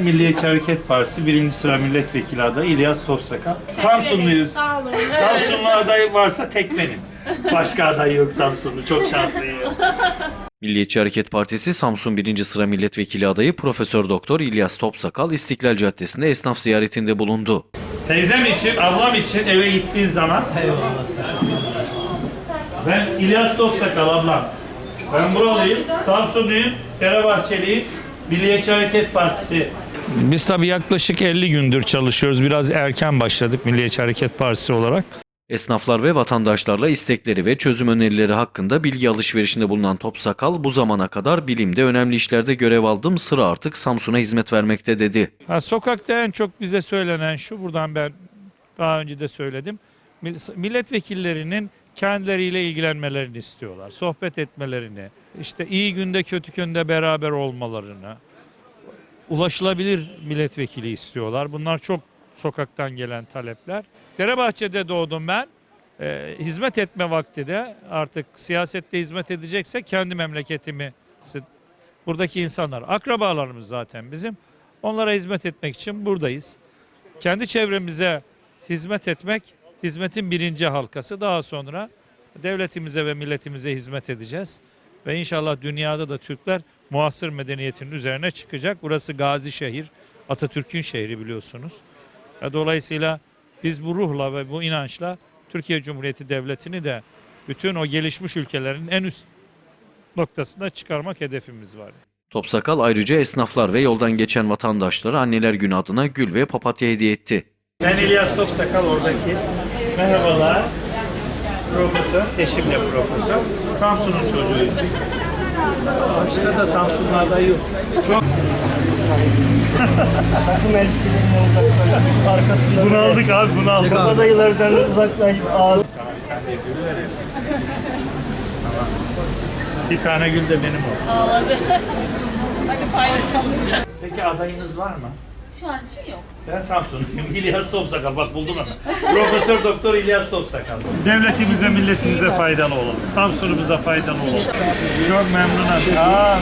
Milliyetçi Hareket Partisi birinci sıra milletvekili adayı İlyas Topsakal. Samsunluyuz. Sağ olun. Samsunlu adayı varsa tek benim. Başka aday yok Samsunlu. Çok şanslıyım. Milliyetçi Hareket Partisi Samsun 1. sıra milletvekili adayı Profesör Doktor İlyas Topsakal İstiklal Caddesi'nde esnaf ziyaretinde bulundu. Teyzem için, ablam için eve gittiğin zaman ben İlyas Topsakal ablam. Ben buralıyım, Samsunluyum, Fenerbahçeliyim, Milliyetçi Hareket Partisi Biz tabii yaklaşık 50 gündür çalışıyoruz. Biraz erken başladık Milliyetçi Hareket Partisi olarak. Esnaflar ve vatandaşlarla istekleri ve çözüm önerileri hakkında bilgi alışverişinde bulunan Topsakal bu zamana kadar bilimde önemli işlerde görev aldım sıra artık Samsun'a hizmet vermekte dedi. Ha, sokakta en çok bize söylenen şu, buradan ben daha önce de söyledim. Mill- Milletvekillerinin kendileriyle ilgilenmelerini istiyorlar. Sohbet etmelerini, işte iyi günde kötü günde beraber olmalarını, ulaşılabilir milletvekili istiyorlar. Bunlar çok sokaktan gelen talepler. Derebahçe'de doğdum ben. Ee, hizmet etme vakti de artık siyasette hizmet edeceksek kendi memleketimi, buradaki insanlar, akrabalarımız zaten bizim. Onlara hizmet etmek için buradayız. Kendi çevremize hizmet etmek hizmetin birinci halkası. Daha sonra devletimize ve milletimize hizmet edeceğiz. Ve inşallah dünyada da Türkler muasır medeniyetinin üzerine çıkacak. Burası Gazi şehir, Atatürk'ün şehri biliyorsunuz. Dolayısıyla biz bu ruhla ve bu inançla Türkiye Cumhuriyeti Devleti'ni de bütün o gelişmiş ülkelerin en üst noktasına çıkarmak hedefimiz var. Topsakal ayrıca esnaflar ve yoldan geçen vatandaşlara Anneler Günü adına gül ve papatya hediye etti. Ben İlyas Topsakal oradaki. Merhabalar. Profesör, eşim de profesör. Samsun'un çocuğuyuz biz. Başka da Samsun'un adayı yok. Çok Takım elbiselerinden uzaklaşıp arkasında bunu aldık abi bunu aldık. adayılardan uzaklaşıp ağır Bir tane gül de benim olsun. Ağladı. Hadi paylaşalım. Peki adayınız var mı? Şu an için yok. Ben Samsunluyum. İlyas Topsakal. Bak buldum hemen. Profesör Doktor İlyas Topsakal. Devletimize, milletimize faydalı olalım. Samsun'umuza faydalı olalım. Çok memnunum. Aa.